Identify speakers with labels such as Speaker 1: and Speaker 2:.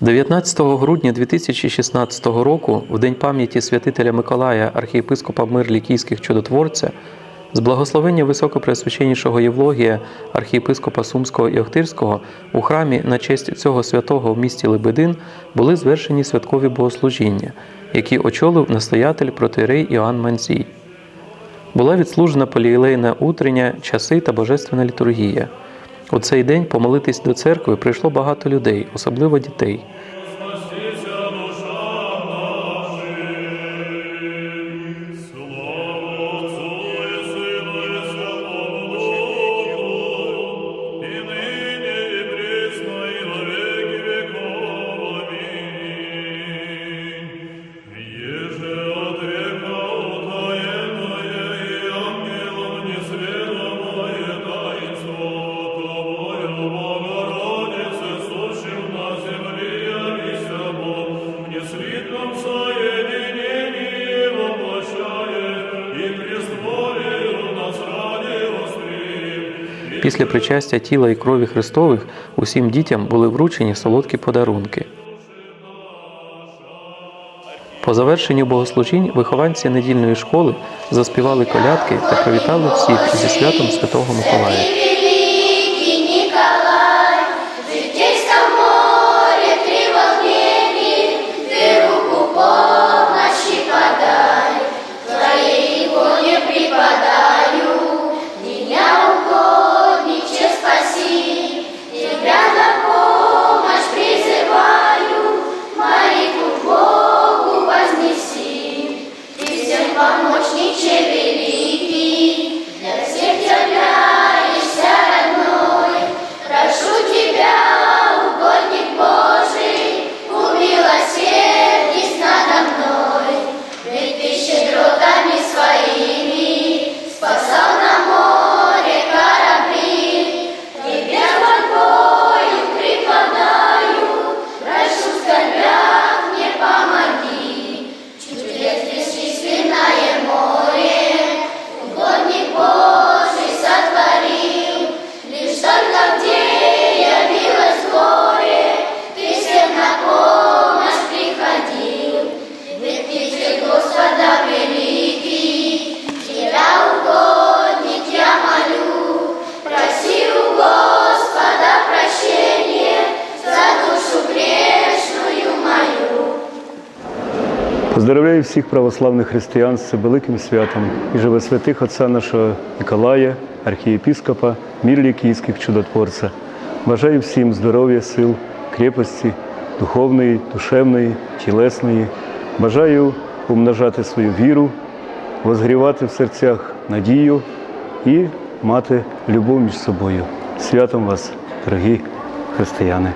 Speaker 1: 19 грудня 2016 року, в день пам'яті святителя Миколая, архієпископа Мирлікійських чудотворця, з благословення Високопреосвященнішого Євлогія, архієпископа Сумського і Охтирського, у храмі на честь цього святого в місті Лебедин були звершені святкові богослужіння, які очолив настоятель протирей Іоанн Манзій. Була відслужена полієлейна утрення, часи та божественна літургія. У цей день помолитись до церкви прийшло багато людей, особливо дітей. Після причастя тіла і крові Христових усім дітям були вручені солодкі подарунки. По завершенню богослужінь вихованці недільної школи заспівали колядки та привітали всіх зі святом Святого Миколая.
Speaker 2: Поздравляю всіх православних християн з цим великим святом і живе святих Отця нашого Ніколая, архієпіскопа, мір київських чудотворця. Бажаю всім здоров'я, сил, крепості, духовної, душевної, тілесної. Бажаю умножати свою віру, возгрівати в серцях надію і мати любов між собою. Святом вас, дорогі християни!